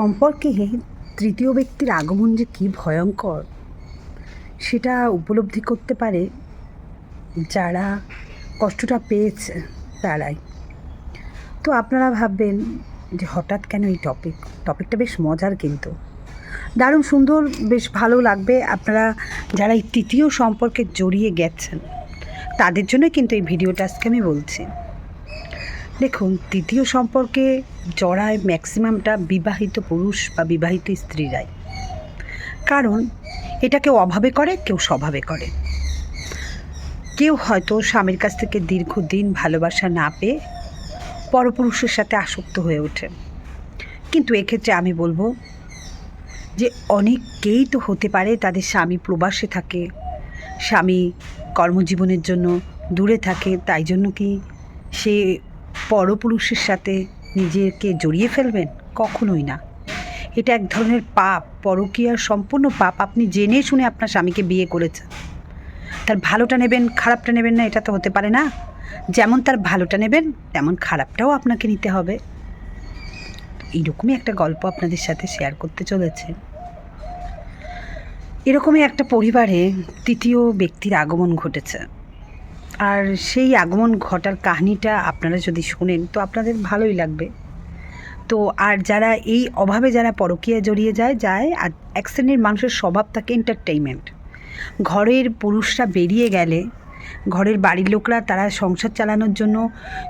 সম্পর্কে তৃতীয় ব্যক্তির আগমন যে কী ভয়ঙ্কর, সেটা উপলব্ধি করতে পারে যারা কষ্টটা পেয়েছে তারাই। তো আপনারা ভাববেন যে হঠাৎ কেন এই টপিক টপিকটা বেশ মজার কিন্তু। দারুণ সুন্দর, বেশ ভালো লাগবে। আপনারা যারা এই তৃতীয় সম্পর্কে জড়িয়ে গেছেন, তাদের জন্য কিন্তু এই ভিডিওটা আজকে আমি বলছি। দেখুন, তৃতীয় সম্পর্কে জড়ায় ম্যাক্সিমামটা বিবাহিত পুরুষ বা বিবাহিত স্ত্রীরাই। কারণ, এটা কেউ অভাবে করে, কেউ স্বভাবে করে। কেউ হয়তো স্বামীর কাছ থেকে দীর্ঘদিন ভালোবাসা না পেয়ে পরপুরুষের সাথে আসক্ত হয়ে ওঠে। কিন্তু এক্ষেত্রে আমি বলব যে, অনেককেই তো হতে পারে তাদের স্বামী প্রবাসে থাকে, স্বামী কর্মজীবনের জন্য দূরে থাকে, তাই জন্য কি সে পরপুরুষের সাথে নিজেকে জড়িয়ে ফেলবেন কখনোই না। এটা এক ধরনের পাপ, পরকীয়ার সম্পূর্ণ পাপ। আপনি জেনে শুনে আপনার স্বামীকে বিয়ে করেছেন। তার ভালোটা নেবেন, খারাপটা নেবেন না, এটা তো হতে পারে না। যেমন তার ভালোটা নেবেন, তেমন খারাপটাও আপনাকে নিতে হবে। এইরকমই একটা গল্প আপনাদের সাথে শেয়ার করতে চলেছে। এরকমই একটা পরিবারে তৃতীয় ব্যক্তির আগমন ঘটেছে। আর সেই আগমন ঘটার কাহিনিটা আপনারা যদি শোনেন, তো আপনাদের ভালোই লাগবে। তো আর যারা এই অভাবে যারা পরকীয়া জড়িয়ে যায় যায়, আর এক শ্রেণির মানুষের স্বভাব থাকে এন্টারটেইনমেন্ট ঘরের পুরুষরা বেরিয়ে গেলে, ঘরের বাড়ির লোকরা তারা সংসার চালানোর জন্য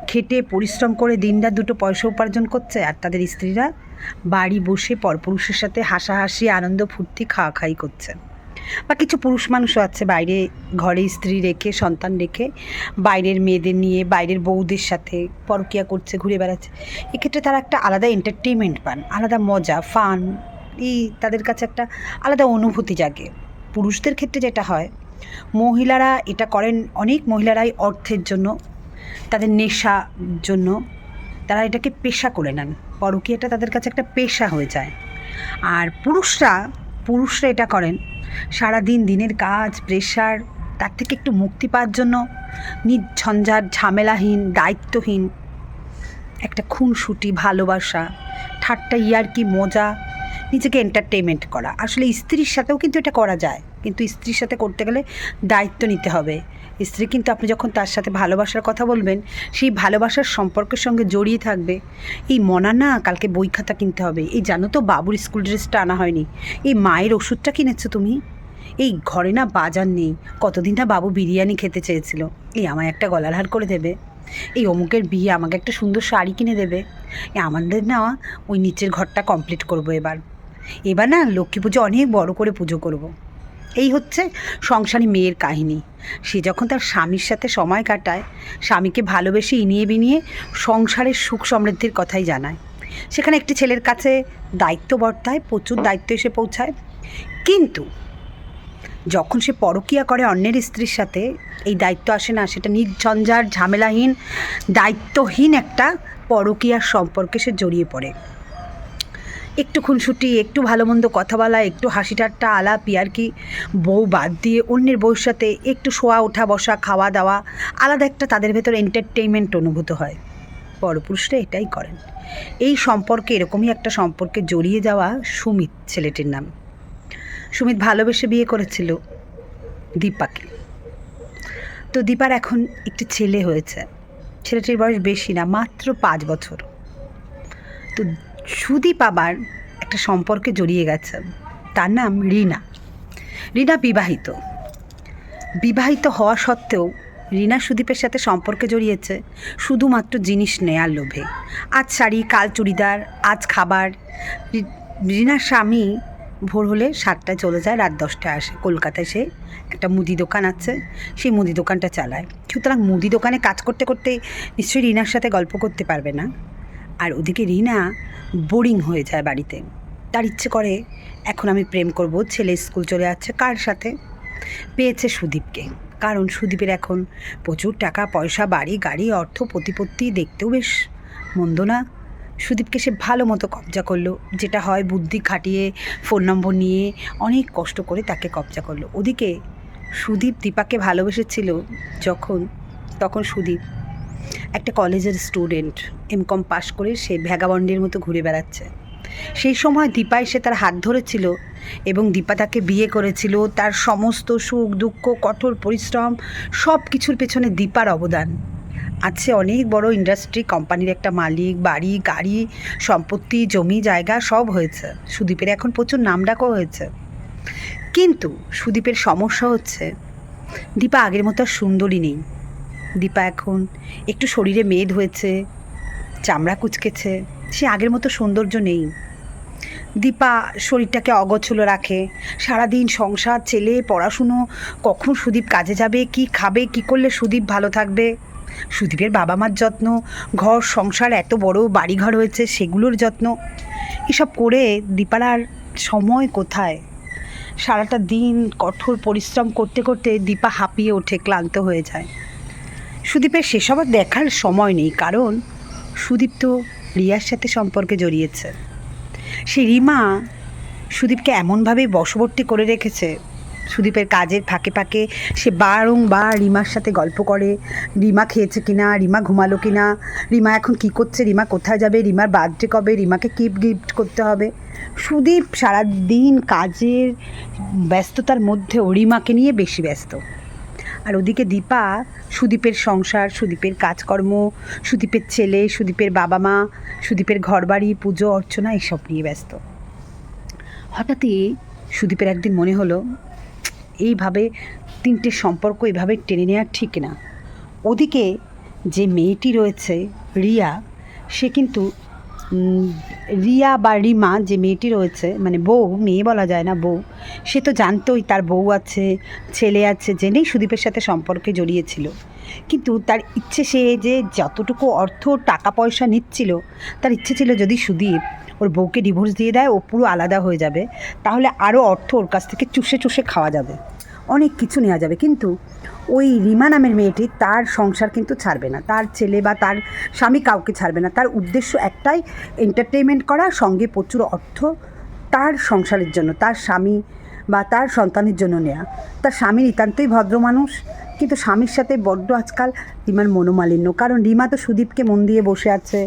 খেটে পরিশ্রম করে দিনরাত দুটো পয়সা উপার্জন করছে, আর তাদের স্ত্রীরা বাড়ি বসে পরপুরুষের সাথে হাসাহাসি, আনন্দ ফুর্তি, খাওয়া খাই করছে। বা কিছু পুরুষ মানুষও আছে বাইরে, ঘরে স্ত্রী রেখে, সন্তান রেখে, বাইরের মেয়েদের নিয়ে, বাইরের বউদের সাথে পরকিয়া করছে, ঘুরে বেড়াচ্ছে। এক্ষেত্রে তারা একটা আলাদা এন্টারটেনমেন্ট পান, আলাদা মজা ফান এই তাদের কাছে একটা আলাদা অনুভূতি জাগে। পুরুষদের ক্ষেত্রে যেটা হয়, মহিলারা এটা করেন, অনেক মহিলারাই অর্থের জন্য, তাদের নেশা জন্য, তারা এটাকে পেশা করে নেন। পরকীয়াটা তাদের কাছে একটা পেশা হয়ে যায়। আর পুরুষরা পুরুষরা এটা করেন সারা দিন দিনের কাজ প্রেশার তার থেকে একটু মুক্তি পাওয়ার জন্য নির্ঝঞ্ঝাট, ঝামেলাহীন, দায়িত্বহীন একটা খুনসুটি, ভালোবাসা, ঠাট্টা, ইয়ার্কি, মজা, নিজেকে এন্টারটেনমেন্ট করা। আসলে স্ত্রীর সাথেও কিন্তু এটা করা যায়। কিন্তু স্ত্রীর সাথে করতে গেলে দায়িত্ব নিতে হবে। স্ত্রী কিন্তু আপনি যখন তার সাথে ভালোবাসার কথা বলবেন, সেই ভালোবাসার সম্পর্কের সঙ্গে জড়িয়ে থাকবে। এই মনা না, কালকে বই খাতা কিনতে হবে। এই জানো তো বাবুর স্কুল ড্রেসটা আনা হয়নি। এই মায়ের ওষুধটা কিনেছো তুমি? এই ঘরে না বাজার নেই। কতদিন না বাবু বিরিয়ানি খেতে চেয়েছিল। এই আমায় একটা গলার হার করে দেবে। এই অমুকের বিয়ে আমাকে একটা সুন্দর শাড়ি কিনে দেবে। এ আমাদের না ওই নিচের ঘরটা কমপ্লিট করব এবার। এবার না লক্ষ্মী পুজো অনেক বড় করে পুজো করব। এই হচ্ছে সংসারী মেয়ের কাহিনী। সে যখন তার স্বামীর সাথে সময় কাটায়, স্বামীকে ভালোবেসে ইনিয়ে বিনিয়ে সংসারের সুখ সমৃদ্ধির কথাই জানায়। সেখানে একটি ছেলের কাছে দায়িত্ব বর্তায়, প্রচুর দায়িত্ব এসে পৌঁছায়। কিন্তু যখন সে পরকিয়া করে অন্যের স্ত্রীর সাথে, এই দায়িত্ব আসে না, সেটা নির্ঝঞ্ঝার, ঝামেলাহীন, দায়িত্বহীন একটা পরকিয়ার সম্পর্কে সে জড়িয়ে পড়ে। একটু খুনসুটি, একটু ভালো মন্দ কথা বলা, একটু হাসি ঠাট্টা আলাপ, ইয়ার্কি, বউ বাদ দিয়ে অন্যের বউর সাথে একটু শোয়া, ওঠা, বসা, খাওয়া, দাওয়া, আলাদা একটা তাদের ভেতর এন্টারটেইনমেন্ট অনুভূত হয়। পরপুরুষরা এটাই করেন। এই সম্পর্কে, এরকমই একটা সম্পর্কে জড়িয়ে যাওয়া সুমিত ছেলেটির নাম। সুমিত ভালোবেসে বিয়ে করেছিল দীপাকে। তো দীপার এখন একটি ছেলে হয়েছে। ছেলেটির বয়স বেশি না, মাত্র পাঁচ বছর। তো সুদীপ আবার একটা সম্পর্কে জড়িয়ে গেছে। তার নাম রিনা। রিনা বিবাহিত। বিবাহিত হওয়া সত্ত্বেও রিনা সুদীপের সাথে সম্পর্কে জড়িয়েছে শুধুমাত্র জিনিস নেয়ার লোভে। আজ শাড়ি, কাল চুড়িদার, আজ খাবার। রিনার স্বামী ভোর হলে সাতটায় চলে যায়, রাত দশটায় আসে। কলকাতায় সে একটা মুদি দোকান আছে, সেই মুদি দোকানটা চালায়। সুতরাং মুদি দোকানে কাজ করতে করতে নিশ্চয়ই রিনার সাথে গল্প করতে পারবে না। আর ওদিকে রিনা বোরিং হয়ে যায় বাড়িতে। তার ইচ্ছে করে, এখন আমি প্রেম করব, ছেলে স্কুল চলে যাচ্ছে, কার সাথে? পেয়েছে সুদীপকে। কারণ সুদীপের এখন প্রচুর টাকা, পয়সা, বাড়ি, গাড়ি, অর্থ, প্রতিপত্তি দেখতেও বেশ মন্দ না। সুদীপকে সে ভালো মতো কবজা করল। যেটা হয়, বুদ্ধি খাটিয়ে ফোন নম্বর নিয়ে অনেক কষ্ট করে তাকে কবজা করল। ওদিকে সুদীপ দীপাকে ভালোবেসেছিল যখন, তখন সুদীপ একটা কলেজের স্টুডেন্ট এম কম পাশ করে সে ভ্যাগাবন্ডের মতো ঘুরে বেড়াচ্ছে। সেই সময় দীপা এসে তার হাত ধরেছিল এবং দীপা তাকে বিয়ে করেছিল। তার সমস্ত সুখ, দুঃখ, কঠোর পরিশ্রম সব কিছুর পেছনে দীপার অবদান। আছে অনেক বড় ইন্ডাস্ট্রি কোম্পানির একটা মালিক, বাড়ি, গাড়ি, সম্পত্তি, জমি, জায়গা সব হয়েছে। সুদীপের এখন প্রচুর নামডাকও হয়েছে। কিন্তু সুদীপের সমস্যা হচ্ছে, দীপা আগের মতো সুন্দরী নেই। দীপা এখন একটু শরীরে মেদ হয়েছে, চামড়া কুচকেছে, সে আগের মতো সৌন্দর্য নেই। দীপা শরীরটাকে অগোছলো রাখে, সারাদিন সংসার, ছেলে, পড়াশুনো, কখন সুদীপ কাজে যাবে, কি খাবে, কি করলে সুদীপ ভালো থাকবে? সুদীপের বাবা মার যত্ন, ঘর, সংসার, এত বড় বাড়িঘর হয়েছে, সেগুলোর যত্ন। এসব করে দীপার আর সময় কোথায়? সারাটা দিন কঠোর পরিশ্রম করতে করতে দীপা হাঁপিয়ে ওঠে, ক্লান্ত হয়ে যায়। সুদীপের সেসব দেখার সময় নেই, কারণ সুদীপ তো রিয়ার সাথে সম্পর্কে জড়িয়েছে। সে রিমা সুদীপকে এমনভাবে বশবর্তী করে রেখেছে। সুদীপের কাজের ফাঁকে ফাঁকে সে বারংবার রিমার সাথে গল্প করে, রিমা খেয়েছে কিনা, রিমা ঘুমালো কিনা, রিমা এখন কি করছে, রিমা কোথায় যাবে, রিমার বার্থডে কবে, রিমাকে কি গিফট করতে হবে? সুদীপ সারাদিন কাজের ব্যস্ততার মধ্যেও রিমাকে নিয়ে বেশি ব্যস্ত। আর ওদিকে দীপা, সুদীপের সংসার, সুদীপের কাজকর্ম, সুদীপের ছেলে, সুদীপের বাবা মা, সুদীপের ঘরবাড়ি, পুজো, অর্চনা এসব নিয়ে ব্যস্ত। হঠাৎই সুদীপের একদিন মনে হলো, এইভাবে তিনটে সম্পর্ক এইভাবে টেনে নেওয়া ঠিক না। ওদিকে যে মেয়েটি রয়েছে, রিয়া, সে কিন্তু রিয়া বা রিমা যে মেয়েটি রয়েছে মানে বউ, মেয়ে বলা যায় না বউ, সে তো জানতোই তার বউ আছে, ছেলে আছে, জেনেই সুদীপের সাথে সম্পর্কে জড়িয়েছিল। কিন্তু তার ইচ্ছে সে যে যতটুকু অর্থ টাকা পয়সা নিচ্ছিল, তার ইচ্ছে ছিল যদি সুদীপ ওর বউকে ডিভোর্স দিয়ে দেয়, ও পুরো আলাদা হয়ে যাবে, তাহলে আরও অর্থ ওর কাছ থেকে চুষে চুষে খাওয়া যাবে। অনেক কিছু নেওয়া যাবে। কিন্তু ওই রিমা নামের মেয়েটি তার সংসার কিন্তু ছাড়বে না। তার ছেলে বা তার স্বামী কাউকে ছাড়বে না। তার উদ্দেশ্য একটাই এন্টারটেনমেন্ট করা, সঙ্গে প্রচুর অর্থ তার সংসারের জন্য, তার স্বামী বা তার সন্তানের জন্য নেয়া। তার স্বামী নিতান্তই ভদ্র মানুষ কিন্তু স্বামীর সাথে বড্ড আজকাল রিমার মনোমালিন্য। কারণ রিমা তো সুদীপকে মন দিয়ে বসে আছে।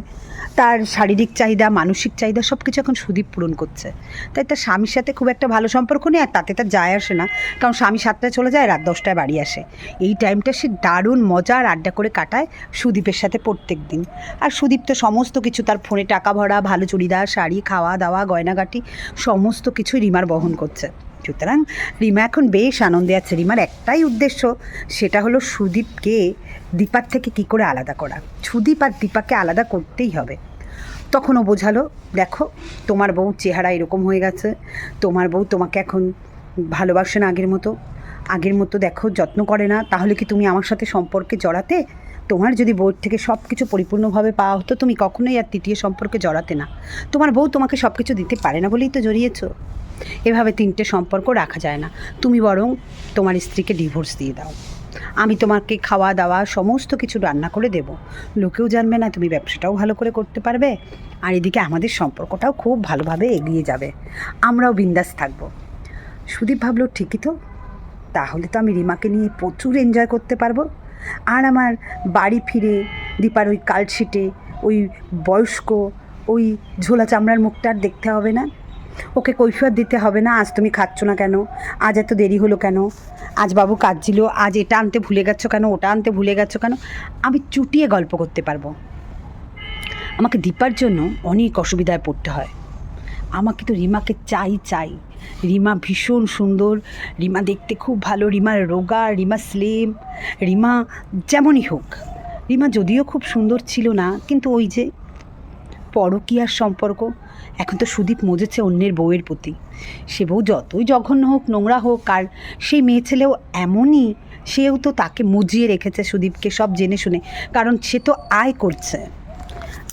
তার শারীরিক চাহিদা, মানসিক চাহিদা সব কিছু এখন সুদীপ পূরণ করছে। তাই তার স্বামীর সাথে খুব একটা ভালো সম্পর্ক নেই আর তাতে তার যায় আসে না। কারণ স্বামী সাতটায় চলে যায়, রাত দশটায় বাড়ি আসে। এই টাইমটা সে দারুণ মজা আর আড্ডা করে কাটায় সুদীপের সাথে প্রত্যেক দিন। আর সুদীপ তো সমস্ত কিছু তার ফোনে টাকা ভরা, ভালো চুড়িদার, শাড়ি খাওয়া দাওয়া গয়নাগাটি, সমস্ত কিছুই রিমার বহন করছে। সুতরাং রিমা এখন বেশ আনন্দে আছে। রিমার একটাই উদ্দেশ্য, সেটা হলো সুদীপকে দীপার থেকে কি করে আলাদা করা। সুদীপ আর দীপাকে আলাদা করতেই হবে। তখনও বোঝালো, দেখো, তোমার বউ চেহারা এরকম হয়ে গেছে। তোমার বউ তোমাকে এখন ভালোবাসে না আগের মতো। আগের মতো দেখো, যত্ন করে না। তাহলে কি তুমি আমার সাথে সম্পর্কে জড়াতে? তোমার যদি বউর থেকে সব কিছু পরিপূর্ণভাবে পাওয়া হতো, তুমি কখনোই আর তৃতীয় সম্পর্কে জড়াতে না। তোমার বউ তোমাকে সব কিছু দিতে পারে না বলেই তো জড়িয়েছো। এভাবে তিনটে সম্পর্ক রাখা যায় না। তুমি বরং তোমার স্ত্রীকে ডিভোর্স দিয়ে দাও। আমি তোমাকে খাওয়া, দাওয়া সমস্ত কিছু রান্না করে দেব। লোকেও জানবে না তুমি ব্যবসাটাও ভালো করে করতে পারবে। আর এদিকে আমাদের সম্পর্কটাও খুব ভালোভাবে এগিয়ে যাবে। আমরাও বিন্দাস থাকব। সুদীপ ভাবলো, ঠিকই তো। তাহলে তো আমি রিমাকে নিয়ে প্রচুর এনজয় করতে পারব। আর আমার বাড়ি ফিরে দীপার ওই কালশিটে ওই বয়স্ক, ওই ঝোলা চামড়ার মুখটা আর দেখতে হবে না। ওকে কৈফিয়ত দিতে হবে না, আজ তুমি খাচ্ছ না কেন? আজ এত দেরি হলো কেন? আজ বাবু কাঁদছিল, আজ এটা আনতে ভুলে গেছো কেন, ওটা আনতে ভুলে গেছো কেন? আমি চুটিয়ে গল্প করতে পারব। আমাকে দীপার জন্য অনেক অসুবিধায় পড়তে হয়। আমাকে তো রিমাকে চাই চাই। রিমা ভীষণ সুন্দর, রিমা দেখতে খুব ভালো রিমার রোগা, রিমা স্লিম রিমা যেমনই হোক। রিমা যদিও খুব সুন্দর ছিল না, কিন্তু ওই যে পরকীয়ার সম্পর্ক এখন তো সুদীপ মজেছে অন্যের বউয়ের প্রতি। সে বউ যতই জঘন্য হোক, নোংরা হোক, আর সেই মেয়ে ছেলেও এমনই, সেও তো তাকে মুজিয়ে রেখেছে সুদীপকে সব জেনে শুনে। কারণ সে তো আয় করছে।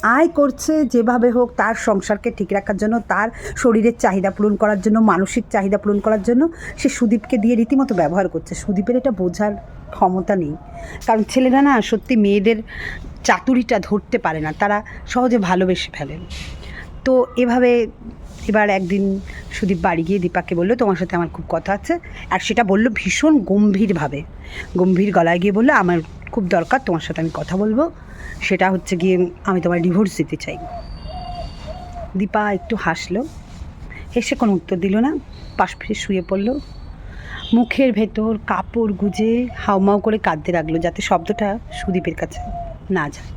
আয় করছে যেভাবে হোক তার সংসারকে ঠিক রাখার জন্য, তার শরীরের চাহিদা পূরণ করার জন্য, মানসিক চাহিদা পূরণ করার জন্য সে সুদীপকে দিয়ে রীতিমতো ব্যবহার করছে। সুদীপের এটা বোঝার ক্ষমতা নেই। কারণ ছেলেরা না সত্যি মেয়েদের চাতুরিটা ধরতে পারে না, তারা সহজে ভালোবেসে ফেলেন তো এভাবে এবার একদিন সুদীপ বাড়ি গিয়ে দীপাকে বলল, তোমার সাথে আমার খুব কথা আছে। আর সেটা বলল ভীষণ গম্ভীরভাবে। গম্ভীর গলায় গিয়ে বলল, আমার খুব দরকার, তোমার সাথে আমি কথা বলব। সেটা হচ্ছে গিয়ে আমি তোমার ডিভোর্স দিতে চাই। দীপা একটু হাসলো। হেসে কোনো উত্তর দিল না, পাশ ফিরে শুয়ে পড়ল। মুখের ভেতর কাপড় গুজে হাউমাউ করে কাঁদতে লাগল, যাতে শব্দটা সুদীপের কাছে না যায়।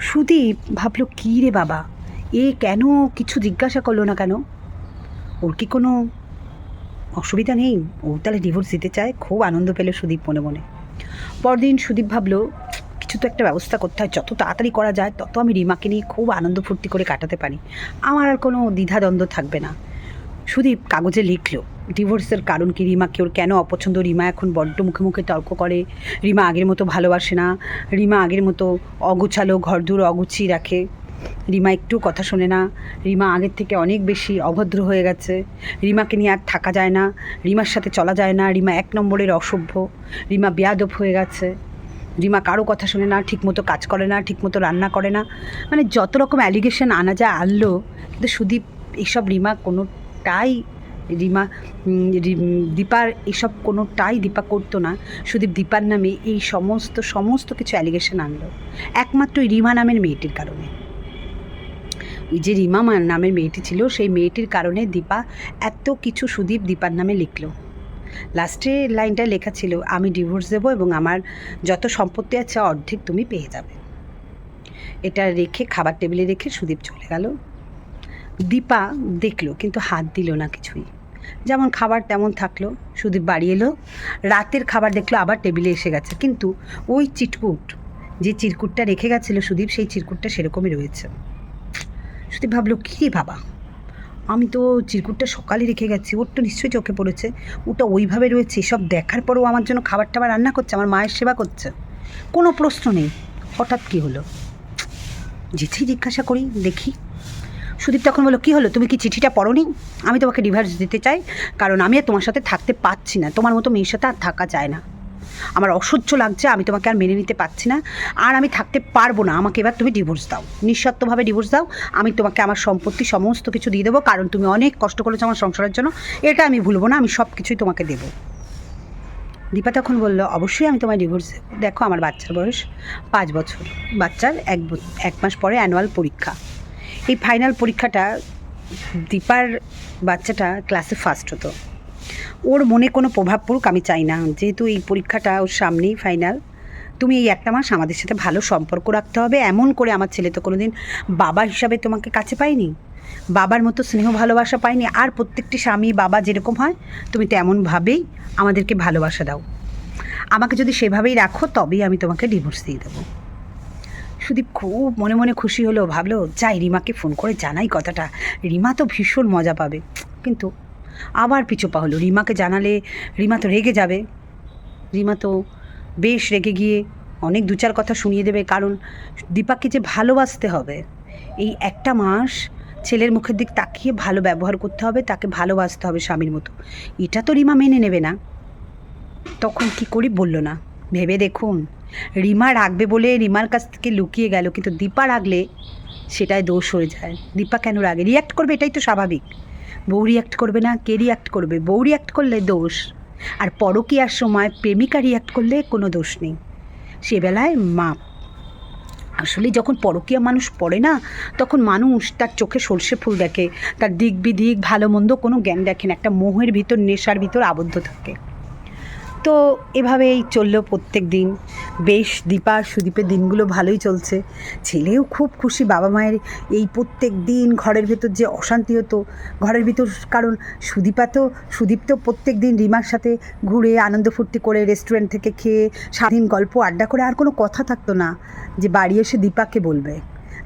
সুদীপ ভাবলো, কী রে বাবা এ কেন কিছু জিজ্ঞাসা করল না কেন? ওর কি কোনো অসুবিধা নেই? ও তাহলে ডিভোর্স দিতে চায়? খুব আনন্দ পেল সুদীপ মনে মনে। পরদিন সুদীপ ভাবলো, কিছু তো একটা ব্যবস্থা করতে হয়, যত তাড়াতাড়ি করা যায়, তত আমি রিমাকে নিয়ে খুব আনন্দ ফুর্তি করে কাটাতে পারি। আমার আর কোনো দ্বিধাদ্বন্দ্ব থাকবে না। সুদীপ কাগজে লিখলো ডিভোর্সের কারণ কি রিমাকে? ওর কেন অপছন্দ? রিমা এখন বড্ড মুখে মুখে তর্ক করে। রিমা আগের মতো ভালোবাসে না। রিমা আগের মতো অগুছালো ঘরদূর অগুছিয়ে রাখে। রিমা একটু কথা শোনে না। রিমা আগের থেকে অনেক বেশি অভদ্র হয়ে গেছে। রিমাকে নিয়ে আর থাকা যায় না। রিমার সাথে চলা যায় না। রিমা এক নম্বরের অসভ্য। রিমা বেয়াদব হয়ে গেছে। রিমা কারও কথা শোনে না, ঠিকমতো কাজ করে না, ঠিকমতো রান্না করে না। মানে যত রকম অ্যালিগেশন আনা যায়, আনলো। কিন্তু সুদীপ এইসব রিমা কোনোটাই রিমা দীপার এসব কোনোটাই দীপা করতো না। সুদীপ দীপার নামে এই সমস্ত সমস্ত কিছু অ্যালিগেশন আনলো। একমাত্র রিমা নামের মেয়েটির কারণে। যে রিমা নামের মেয়েটি ছিল, সেই মেয়েটির কারণে দীপা এত কিছু সুদীপ দীপার নামে লিখলো। লাস্টে লাইনটা লেখা ছিল, আমি ডিভোর্স দেবো এবং আমার যত সম্পত্তি আছে অর্ধেক তুমি পেয়ে যাবে। এটা রেখে, খাবার টেবিলে রেখে সুদীপ চলে গেল। দীপা দেখল, কিন্তু হাত দিল না কিছুই। যেমন খাবার তেমন থাকল। সুদীপ বাড়ি এলো, রাতের খাবার দেখল, আবার টেবিলে এসে গেছে। কিন্তু ওই চিটকুট যে চিরকুটটা রেখে গেছিল সুদীপ, সেই চিরকুটটা সেরকমই রয়েছে। সুদীপ ভাবলো, কী বাবা? আমি তো চিরকুটটা সকালে রেখে গেছি, ওর তো নিশ্চয়ই চোখে পড়েছে। ওটা ওইভাবে রয়েছে সব দেখার পরেও আমার জন্য খাবার টাবার রান্না করছে, আমার মায়ের সেবা করছে। কোনো প্রশ্ন নেই। হঠাৎ কী হলো? যেছি জিজ্ঞাসা করি, দেখি। সুদীপ তখন বলল, কী হলো? তুমি কি চিঠিটা পড়োনি? আমি তোমাকে ডিভোর্স দিতে চাই, কারণ আমি আর তোমার সাথে থাকতে পারছি না। তোমার মতো মেয়ের সাথে আর থাকা যায় না। আমার অসহ্য লাগছে, আমি তোমাকে আর মেনে নিতে পারছি না। আর আমি থাকতে পারব না, আমাকে এবার তুমি ডিভোর্স দাও। নিঃশর্তভাবে ডিভোর্স দাও, আমি তোমাকে আমার সম্পত্তি সমস্ত কিছু দিয়ে দেবো, কারণ তুমি অনেক কষ্ট করেছ আমার সংসারের জন্য। এটা আমি ভুলবো না, আমি সব কিছুই তোমাকে দেবো। দীপা তখন বলল, অবশ্যই আমি তোমায় ডিভোর্স দেখো আমার বাচ্চার বয়স পাঁচ বছর। বাচ্চার এক এক মাস পরে অ্যানুয়াল পরীক্ষা। এই ফাইনাল পরীক্ষাটা দীপার বাচ্চাটা ক্লাসে ফার্স্ট হতো। ওর মনে কোনো প্রভাব পড়ুক, আমি চাই না। যেহেতু এই পরীক্ষাটা ওর সামনেই ফাইনাল তুমি এই একটা মাস আমাদের সাথে ভালো সম্পর্ক রাখতে হবে। এমন করে আমার ছেলে তো কোনোদিন বাবা হিসাবে তোমাকে কাছে পাইনি বাবার মতো স্নেহ ভালোবাসা পাইনি আর প্রত্যেকটি স্বামী বাবা যেরকম হয়, তুমি তেমনভাবেই আমাদেরকে ভালোবাসা দাও। আমাকে যদি সেভাবেই রাখো, তবেই আমি তোমাকে ডিভোর্স দিয়ে দেবো। সুদীপ খুব মনে মনে খুশি হলো, ভাবলো, যাই রিমাকে ফোন করে জানাই কথাটা। রিমা তো ভীষণ মজা পাবে। কিন্তু আবার পিছুপা হলো। রিমাকে জানালে রিমা তো রেগে যাবে। রিমা তো বেশ রেগে গিয়ে অনেক দু চার কথা শুনিয়ে দেবে, কারণ দীপাকে যে ভালোবাসতে হবে, এই একটা মাস ছেলের মুখের দিক তাকিয়ে ভালো ব্যবহার করতে হবে, তাকে ভালোবাসতে হবে স্বামীর মতো। এটা তো রিমা মেনে নেবে না। তখন কি করি বলল না। ভেবে দেখুন, রিমা রাখবে বলে রিমার কাছ থেকে লুকিয়ে গেল, কিন্তু দীপা রাখলে সেটাই দোষ হয়ে যায়। দীপা কেন রাগে? রিয়াক্ট করবে, এটাই তো স্বাভাবিক। বউ রিয়াক্ট করবে না, কে রিয়াক্ট করবে? বউ রিয়াক্ট করলে দোষ। আর পরকীয়ার সময় প্রেমিকা রিয়াক্ট করলে কোনো দোষ নেই। সে বেলায় মাপ আসলে যখন পরকীয়া মানুষ পড়ে না, তখন মানুষ তার চোখে সর্ষে ফুল দেখে। তার দিক বিদিক, ভালো মন্দ কোনো জ্ঞান দেখে না। একটা মোহের ভিতর, নেশার ভিতর আবদ্ধ থাকে। তো এভাবেই চলল প্রত্যেক দিন। বেশ দীপা সুদীপের দিনগুলো ভালোই চলছে। ছেলেও খুব খুশি, বাবা মায়ের এই প্রত্যেক দিন ঘরের ভেতর যে অশান্তি হতো, ঘরের ভিতর কারণ সুদীপা তো, সুদীপ তো প্রত্যেক দিন রিমার সাথে ঘুরে আনন্দ ফুর্তি করে রেস্টুরেন্ট থেকে খেয়ে স্বাধীন গল্প আড্ডা করে, আর কোনো কথা থাকতো না যে বাড়ি এসে দীপাকে বলবে।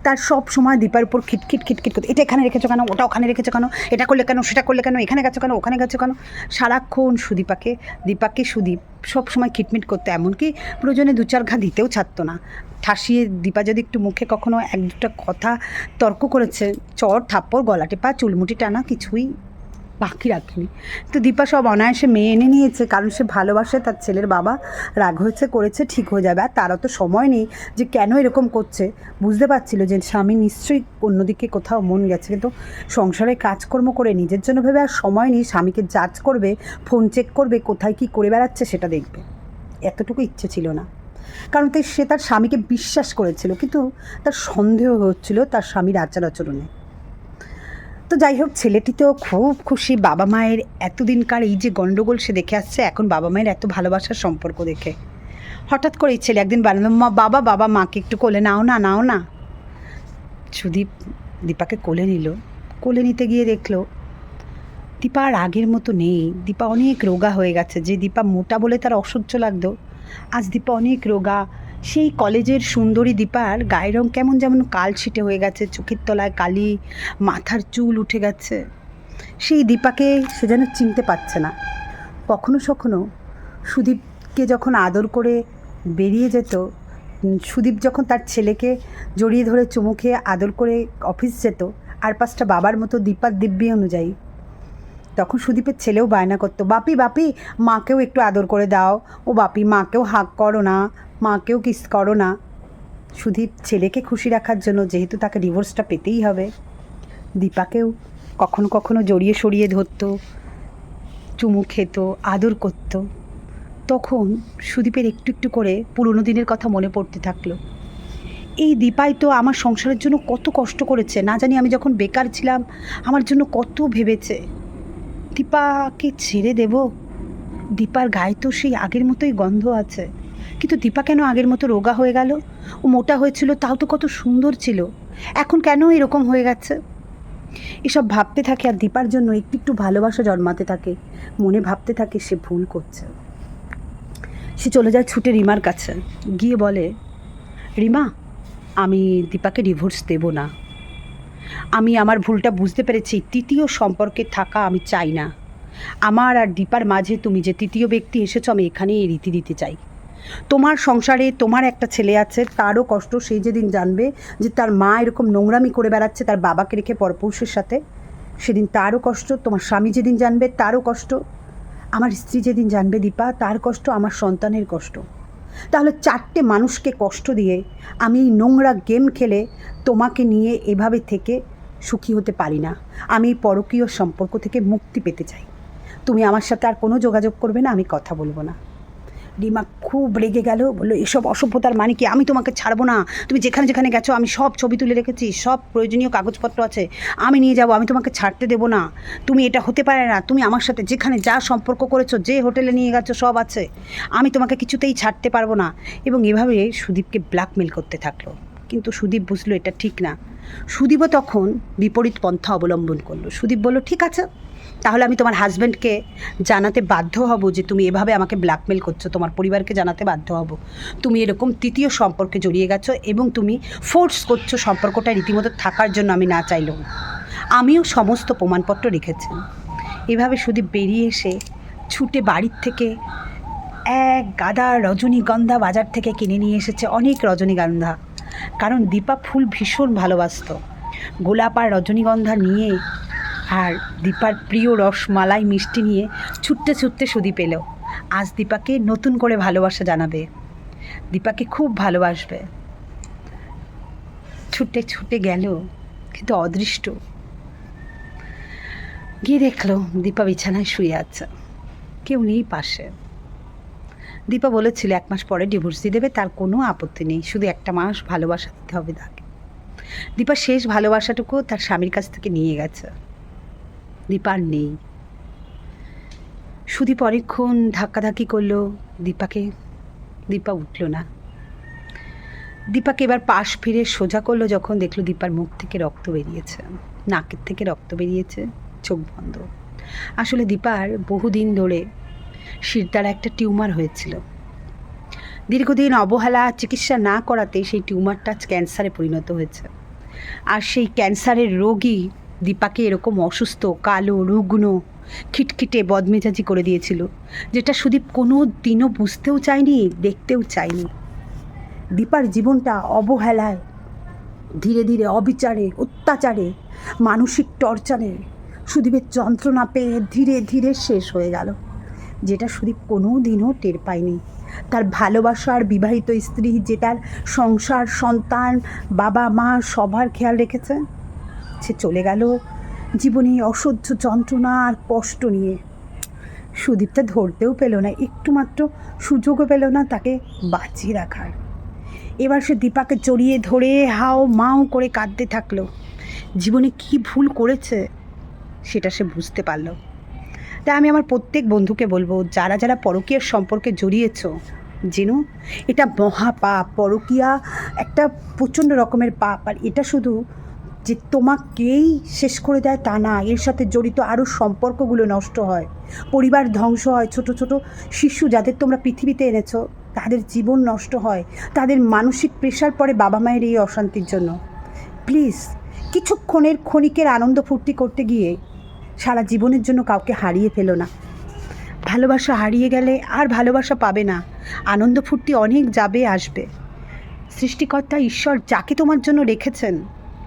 তার সব সময় দীপার উপর খিটখিট খিটখিট করতে এটা এখানে রেখেছো কেন? ওটা ওখানে রেখেছো কেন? এটা করলে কেন? সেটা করলে কেন? এখানে গেছো কেন? ওখানে গেছো কেন? সারাক্ষণ সুদীপাকে দীপাকে সুদীপ সব সময় খিটমিট করতো। এমনকি প্রয়োজনে দু চার ঘা দিতেও ছাড়তো না। ঠাসিয়ে দীপা যদি একটু মুখে কখনো এক দুটা কথা তর্ক করেছে, চর, থাপ্পড় গলা টেপা চুলমুটি টানা, কিছুই বাকি রাখেনি। তো দীপা সব অনায়াসে মেয়ে এনে নিয়েছে, কারণ সে ভালোবাসে তার ছেলের বাবা। রাগ হয়েছে, করেছে, ঠিক হয়ে যাবে। আর তারও তো সময় নেই যে কেন এরকম করছে। বুঝতে পারছিল যে স্বামী নিশ্চয়ই অন্যদিকে কোথাও মন গেছে। কিন্তু সংসারে কাজকর্ম করে নিজের জন্য ভেবে আর সময় নেই। স্বামীকে জাজ করবে ফোন চেক করবে, কোথায় কি করে বেড়াচ্ছে সেটা দেখবে। এতটুকু ইচ্ছে ছিল না। কারণ তাই সে তার স্বামীকে বিশ্বাস করেছিল। কিন্তু তার সন্দেহ হচ্ছিল তার স্বামীর আচার আচরণে তো যাই হোক, ছেলেটি তো খুব খুশি। বাবা মায়ের এতদিনকার এই যে গণ্ডগোল সে দেখে আসছে, এখন বাবা মায়ের এত ভালোবাসার সম্পর্ক দেখে। হঠাৎ করে ছেলে একদিন বানালো মা, বাবা বাবা, মাকে একটু কোলে নাও না নাও না। সুদীপ দীপাকে কোলে নিল। কোলে নিতে গিয়ে দেখল দীপা আর আগের মতো নেই। দীপা অনেক রোগা হয়ে গেছে। যে দীপা মোটা বলে তার অসহ্য লাগতো, আজ দীপা অনেক রোগা। সেই কলেজের সুন্দরী দীপার গায়ের রং কেমন যেমন কাল ছিটে হয়ে গেছে, চোখের তলায় কালি, মাথার চুল উঠে গেছে। সেই দীপাকে সে যেন চিনতে পারছে না। কখনো সখনো সুদীপকে যখন আদর করে বেরিয়ে যেত, সুদীপ যখন তার ছেলেকে জড়িয়ে ধরে চুমু খেয়ে আদর করে অফিস যেত, আর পাঁচটা বাবার মতো দীপার দিব্যি অনুযায়ী। তখন সুদীপের ছেলেও বায়না করতো, বাপি বাপি, মাকেও একটু আদর করে দাও। ও বাপি, মাকেও হাক করো না। মাকেও কিস করো না। সুদীপ ছেলেকে খুশি রাখার জন্য যেহেতু তাকে ডিভোর্সটা পেতেই হবে, দীপাকেও কখনো কখনো জড়িয়ে সরিয়ে ধরতো, চুমু খেত, আদর করতো। তখন সুদীপের একটু একটু করে পুরনো দিনের কথা মনে পড়তে থাকল। এই দীপাই তো আমার সংসারের জন্য কত কষ্ট করেছে, না জানি আমি যখন বেকার ছিলাম, আমার জন্য কত ভেবেছে। দীপাকে ছেড়ে দেব? দীপার গায়ে তো সেই আগের মতোই গন্ধ আছে। কিন্তু দীপা কেন আগের মতো রোগা হয়ে গেল? ও মোটা হয়েছিল, তাও তো কত সুন্দর ছিল। এখন কেন এরকম হয়ে গেছে? এসব ভাবতে থাকে আর দীপার জন্য একটু একটু ভালোবাসা জন্মাতে থাকে। মনে ভাবতে থাকে সে ভুল করছে। সে চলে যায় ছুটে রিমার কাছে। গিয়ে বলে, রিমা, আমি দীপাকে ডিভোর্স দেব না। আমি আমার ভুলটা বুঝতে পেরেছি। তৃতীয় সম্পর্কে থাকা আমি চাই না। আমার আর দীপার মাঝে তুমি যে তৃতীয় ব্যক্তি এসেছ, আমি এখানেই রীতি দিতে চাই। তোমার সংসারে তোমার একটা ছেলে আছে, তারও কষ্ট সেই যেদিন জানবে যে তার মা এরকম নোংরামি করে বেড়াচ্ছে তার বাবাকে রেখে পরপুরুষের সাথে, সেদিন তারও কষ্ট, তোমার স্বামী যেদিন জানবে তারও কষ্ট, আমার স্ত্রী যেদিন জানবে দীপা তার কষ্ট, আমার সন্তানের কষ্ট। তাহলে চারটে মানুষকে কষ্ট দিয়ে আমি এই নোংরা গেম খেলে তোমাকে নিয়ে এভাবে থেকে সুখী হতে পারি না। আমি এই পরকীয় সম্পর্ক থেকে মুক্তি পেতে চাই। তুমি আমার সাথে আর কোনো যোগাযোগ করবে না, আমি কথা বলব না। রিমা খুব রেগে গেল, বলল, এসব অসভ্যতার মানে কি? আমি তোমাকে ছাড়বো না। তুমি যেখানে যেখানে গেছো, আমি সব ছবি তুলে রেখেছি, সব প্রয়োজনীয় কাগজপত্র আছে। আমি নিয়ে যাব, আমি তোমাকে ছাড়তে দেবো না। তুমি এটা হতে পারে না। তুমি আমার সাথে যেখানে যা সম্পর্ক করেছ, যে হোটেলে নিয়ে গেছো, সব আছে। আমি তোমাকে কিছুতেই ছাড়তে পারব না। এবং এভাবে সুদীপকে ব্ল্যাকমেল করতে থাকল। কিন্তু সুদীপ বুঝলো এটা ঠিক না। সুদীপও তখন বিপরীত পন্থা অবলম্বন করল। সুদীপ বলল, ঠিক আছে তাহলে আমি তোমার হাজব্যান্ডকে জানাতে বাধ্য হব যে তুমি এভাবে আমাকে ব্ল্যাকমেল করছ, তোমার পরিবারকে জানাতে বাধ্য হব। তুমি এরকম তৃতীয় সম্পর্কে জড়িয়ে গেছো এবং তুমি ফোর্স করছ সম্পর্কটা রীতিমতো থাকার জন্য আমি না চাইলেও আমিও সমস্ত প্রমাণপত্র রেখেছি। এভাবে শুধু বেরিয়ে এসে ছুটে বাড়ির থেকে এক গাদা রজনীগন্ধা বাজার থেকে কিনে নিয়ে এসেছে অনেক রজনীগন্ধা। কারণ দীপা ফুল ভীষণ ভালোবাসত। গোলাপ আর রজনীগন্ধা নিয়ে আর দীপার প্রিয় রসমালাই মিষ্টি নিয়ে ছুটতে ছুটতে সুদীপ এলো আজ দীপাকে নতুন করে ভালোবাসা জানাবে। দীপাকে খুব ভালোবাসবে। ছুটে ছুটে গেল, কিন্তু অদৃষ্ট। গিয়ে দেখল দীপা বিছানায় শুয়ে আছে। কেউ নেই পাশে। দীপা বলেছিল, এক মাস পরে ডিভোর্স দিয়ে দেবে, তার কোনো আপত্তি নেই, শুধু একটা মাস ভালোবাসা দিতে হবে তাকে। দীপা শেষ ভালোবাসাটুকু তার স্বামীর কাছ থেকে নিয়ে গেছে। দীপা আর নেই। সুদীপ অনেকক্ষণ ধাক্কাধাক্কি করল, দীপাকে, দীপা উঠল না। দীপাকে এবার পাশ ফিরে সোজা করল যখন দেখল দীপার মুখ থেকে রক্ত বেরিয়েছে, নাকের থেকে রক্ত বেরিয়েছে, চোখ বন্ধ। আসলে দীপার বহুদিন ধরে শিরদারা একটা টিউমার হয়েছিল। দীর্ঘদিন অবহেলা, চিকিৎসা না করাতে সেই টিউমারটা ক্যান্সারে পরিণত হয়েছে। আর সেই ক্যান্সারের রোগী দীপাকে এরকম অসুস্থ, কালো, রুগ্ন, খিটখিটে বদমেজাজি করে দিয়েছিল, যেটা সুদীপ কোনো দিনও বুঝতেও চায়নি, দেখতেও চায়নি। দীপার জীবনটা অবহেলায়, ধীরে ধীরে অবিচারে, অত্যাচারে, মানসিক টর্চারে সুদীপের যন্ত্রণা পেয়ে ধীরে ধীরে শেষ হয়ে গেল, যেটা সুদীপ কোনো দিনও টের পায়নি। তার ভালোবাসার বিবাহিত স্ত্রী যে তার সংসার, সন্তান বাবা মা সবার খেয়াল রেখেছে। সে চলে গেল। জীবনে অসহ্য যন্ত্রণা আর কষ্ট নিয়ে। সুদীপটা ধরতেও পেল না, একটুমাত্র সুযোগও পেল না তাকে বাঁচিয়ে রাখার। এবার সে দীপাকে জড়িয়ে ধরে হাও মাও করে কাঁদতে থাকল। জীবনে কি ভুল করেছে সেটা সে বুঝতে পারল। তাই আমি আমার প্রত্যেক বন্ধুকে বলব, যারা যারা পরকীয়ার সম্পর্কে জড়িয়েছ জেনো এটা মহাপাপ, পরকীয়া একটা প্রচণ্ড রকমের পাপ, আর এটা শুধু যে তোমাকেই শেষ করে দেয় তা না। এর সাথে জড়িত আরও সম্পর্কগুলো নষ্ট হয়। পরিবার ধ্বংস হয়। ছোট ছোট শিশু যাদের তোমরা পৃথিবীতে এনেছো, তাদের জীবন নষ্ট হয়। তাদের মানসিক প্রেশার পড়ে বাবা মায়ের এই অশান্তির জন্য। প্লিজ, কিছুক্ষণের ক্ষণিকের আনন্দ ফুর্তি করতে গিয়ে সারা জীবনের জন্য কাউকে হারিয়ে ফেলো না। ভালোবাসা হারিয়ে গেলে আর ভালোবাসা পাবে না। আনন্দ ফুর্তি অনেক যাবে, আসবে। সৃষ্টিকর্তা ঈশ্বর যাকে তোমার জন্য রেখেছেন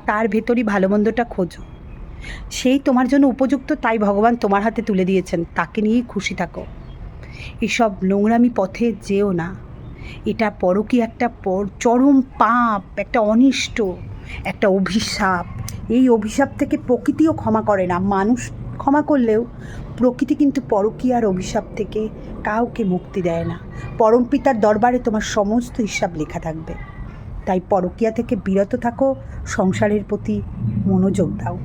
তার ভেতরই ভালো মন্দটা খোঁজো। সেই তোমার জন্য উপযুক্ত তাই ভগবান তোমার হাতে তুলে দিয়েছেন, তাকে নিয়েই খুশি থাকো। এসব নোংরামি পথে যেও না। এটা পরকী একটা চরম পাপ, একটা অনিষ্ট, একটা অভিশাপ। এই অভিশাপ থেকে প্রকৃতিও ক্ষমা করে না। মানুষ ক্ষমা করলেও প্রকৃতি কিন্তু পরকীয়ার অভিশাপ থেকে কাউকে মুক্তি দেয় না। পরম পিতার দরবারে তোমার সমস্ত হিসাব লেখা থাকবে। তাই পরকীয়া থেকে বিরত থাকো সংসারের প্রতি মনোযোগ দাও।